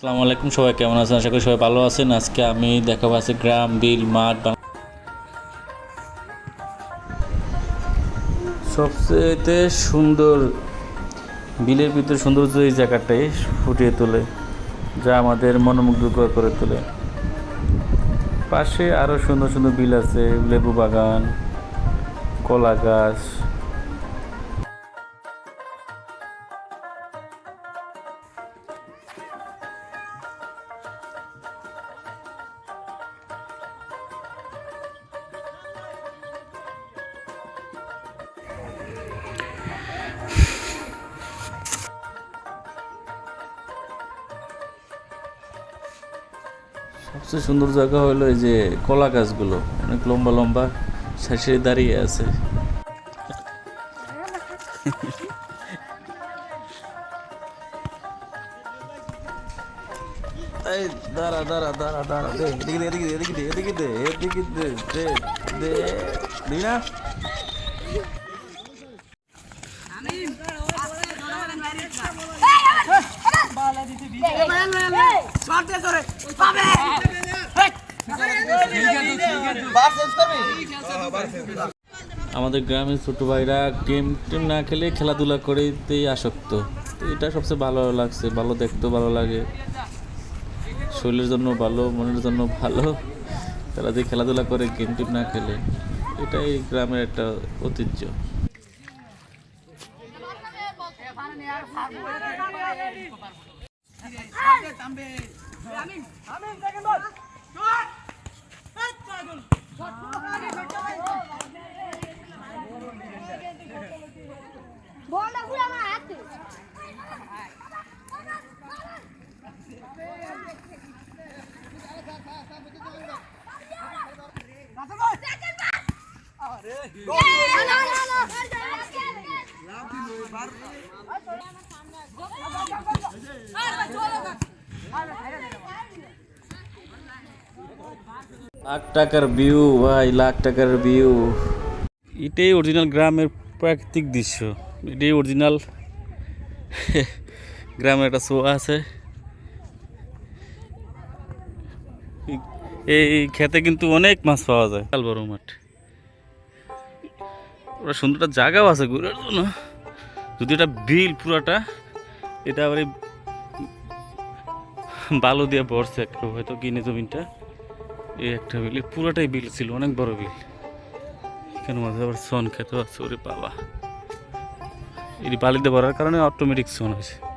আসসালামু আলাইকুম, সবাই কেমন আছেন? আশা করি সবাই ভালো আছেন। আজকে আমি দেখাবো আছে গ্রাম, বিল, মাঠ সবচেয়েতে সুন্দর বিলের ভিতরে সৌন্দর্য এই জায়গাটাই ফুটিয়ে তোলে, যা আমাদের মনোমুগ্ধকর করে তোলে। পাশে আরও সুন্দর সুন্দর বিল আছে, লেবু বাগান, কলা গাছ। সবচেয়ে সুন্দর জায়গা হলো এই যে কলা গাছগুলো। অনেক লম্বা লম্বা শেষে দাঁড়িয়ে আছে। এই দাঁড়া দাঁড়া দাঁড়া দাঁড়া দে এদিকে দে এদিকে দে এদিকে দে এদিকে দে দে দে দিবি না? আমাদের গ্রামের ছোট ভাইরা গেম টেম না খেলে খেলাধুলা করেতেই আসক্ত। তো এটা সবচেয়ে ভালো লাগছে ভালো দেখতেও ভালো লাগে। শরীরের জন্য ভালো মনের জন্য ভালো। তারা যে খেলাধুলা করে গেম টেম না খেলে এটাই গ্রামের একটা ঐতিহ্য। বলটা পুরো আমার হাতে লাখ টাকার ভিউ ভাই, লাখ টাকার ভিউ এটাই অরিজিনাল গ্রামের প্রাকৃতিক দৃশ্য। এটাই অরিজিনাল গ্রামের একটা শোয়া আছে। এই খেতে কিন্তু অনেক মাছ পাওয়া যায় কাল বড় মাঠ। ওরা সুন্দর একটা জায়গাও আছে ঘুরার জন্য। যদি এটা বিল পুরাটা, এটা আবার বালু দিয়ে ভরছে একটা, হয়তো গিনে জমিনটা? এই একটা বিল পুরোটাই বিল ছিল, অনেক বড় বিল। এখানে মাঝে আবার সন খেতে আছে ওরে বাবা। এটি বালিতে ভরার কারণে অটোমেটিক সন হয়েছে।